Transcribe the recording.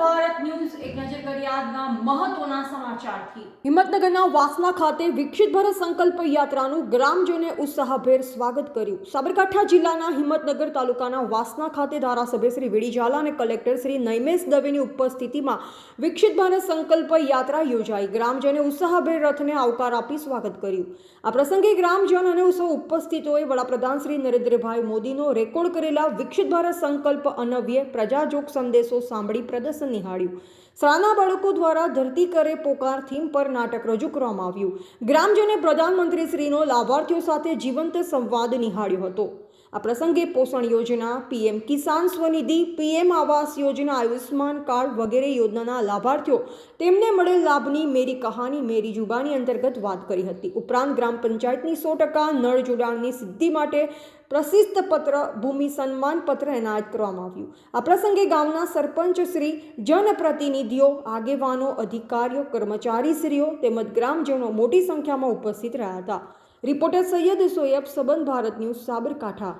Bharat news સમાચારથી. હિંમતનગરના વાસના ખાતે વિકસિત ભારત સંકલ્પ યાત્રાનું ગ્રામજનોએ ઉત્સાહભેર સ્વાગત કર્યું. સાબરકાંઠા જિલ્લાના હિંમતનગર તાલુકાના વાસના ખાતે ધારાસભ્ય શ્રી વીડી અને કલેક્ટર શ્રી નૈમેશ દવેની ઉપસ્થિતિમાં વિકસિત ભારત સંકલ્પ યાત્રા યોજાઈ. ગ્રામજનોએ ઉત્સાહભેર રથને આવકાર આપી સ્વાગત કર્યું. આ પ્રસંગે ગ્રામજન અને સૌ ઉપસ્થિતોએ વડાપ્રધાન શ્રી નરેન્દ્રભાઈ મોદીનો રેકોર્ડ કરેલા વિકસિત ભારત સંકલ્પ અનવ્ય પ્રજાજોગ સંદેશો સાંભળી પ્રદર્શન નિહાળ્યું. શાળાના બાળકો દ્વારા ધરતી કરે પોકાર થીમ પર નાટક રજૂ કરવામાં આવ્યું. ગ્રામજને પ્રધાનમંત્રી શ્રીનો લાભાર્થીઓ સાથે જીવંત સંવાદ નિહાળ્યો હતો. આ પ્રસંગે પોષણ યોજના, પીએમ કિસાન સ્વનિધિ, પીએમ આવાસ યોજના આયુષ્માન કાર્ડ વગેરે યોજનાના લાભાર્થીઓ તેમને મળેલ લાભની મેરી કહાની, મેરી જુબાની અંતર્ગત વાત કરી હતી. ઉપરાંત ગ્રામ પંચાયતની સો ટકા નળ જોડાણની સિદ્ધિ માટે પ્રશિસ્ત પત્ર, ભૂમિ સન્માન પત્ર એનાયત કરવામાં આવ્યું. આ પ્રસંગે ગામના સરપંચ શ્રી, જનપ્રતિનિધિઓ, આગેવાનો, અધિકારીઓ, કર્મચારીશ્રીઓ તેમજ ગ્રામજનો મોટી સંખ્યામાં ઉપસ્થિત રહ્યા હતા. રિપોર્ટર સૈયદ સોયબ સંબંધ ભારત ન્યૂઝ સાબરકાંઠા.